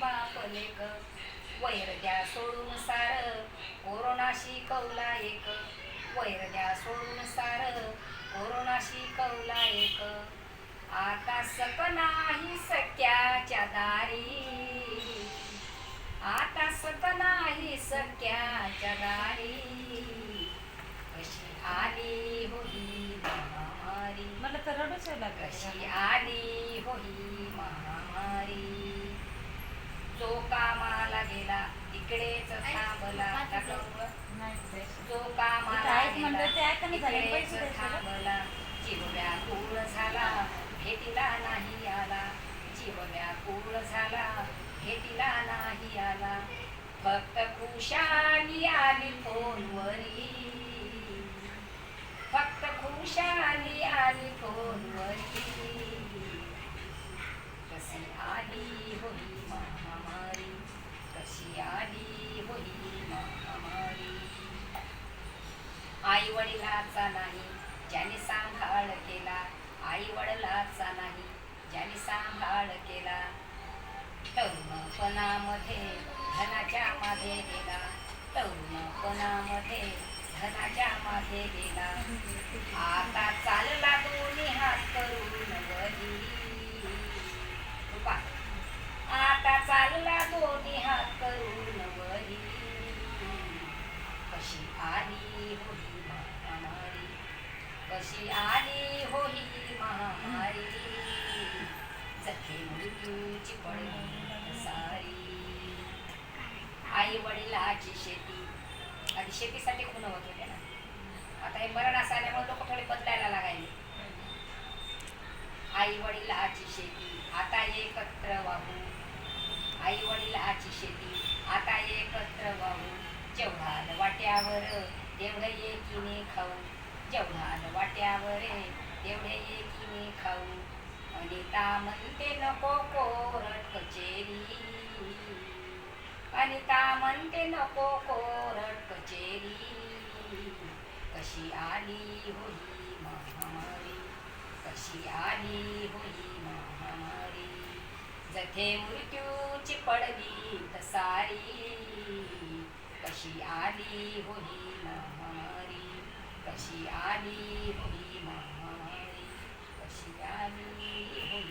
बाप लेक वैर द्या सोडून सार कोरोना शिकवला एक. वैर द्या सोडून सार कोरोना शिकवला एक. आता सक नाही सख्याच्या दारी. आता सक नाही सख्याच्या दारी. कशी आली होई महामारी. मला तर रडूच कशी. आली होई महामारी. गेला तिकडेच थांबला. जो कामाला ना. थांबला जीव व्याकुळ झाला भेटीला नाही आला. जीव व्याकुळ झाला भेटीला नाही आला. फक्त खुशाली आली फोनवरी वडिलाचा नाही ज्याने सांभाळ केला आई वडिलाचा नाही ज्याने सांभाळ केला. तरुणपणामध्ये धनाच्या मागे गेला तरुणपणामध्ये धनाच्या मागे गेला. आता चालला दोन्ही हात करून वरी आता चालला दोन्ही हात करून वरी कशी आली होती? कशी आली होई महामारी जखी मृत्यूची पडली सारी. आई वडिलाची शेती. आधी शेतीसाठी खून होत होते ना. आता हे मरण असं आल्यामुळे लोक थोडे बदलायला लागायले. आई वडिलाची शेती. आता एकत्र वाहू. आई वडिलाची शेती. आता एकत्र वाहू. जेवढा वाट्यावर तेवढं एकीने खाऊ. जेवढाल वाट्यावर तेवढे एकीने खाऊ. अनिता म्हणते नको कोरट कचेरी. अनिता म्हणते नको कोरट कचेरी. कशी आली होई महामारी कशी आली होई महामारी जथे मृत्यूची पडली तसारी. कशी आली होई महामारी कशी आली होई महामारी कशी आली होई महामारी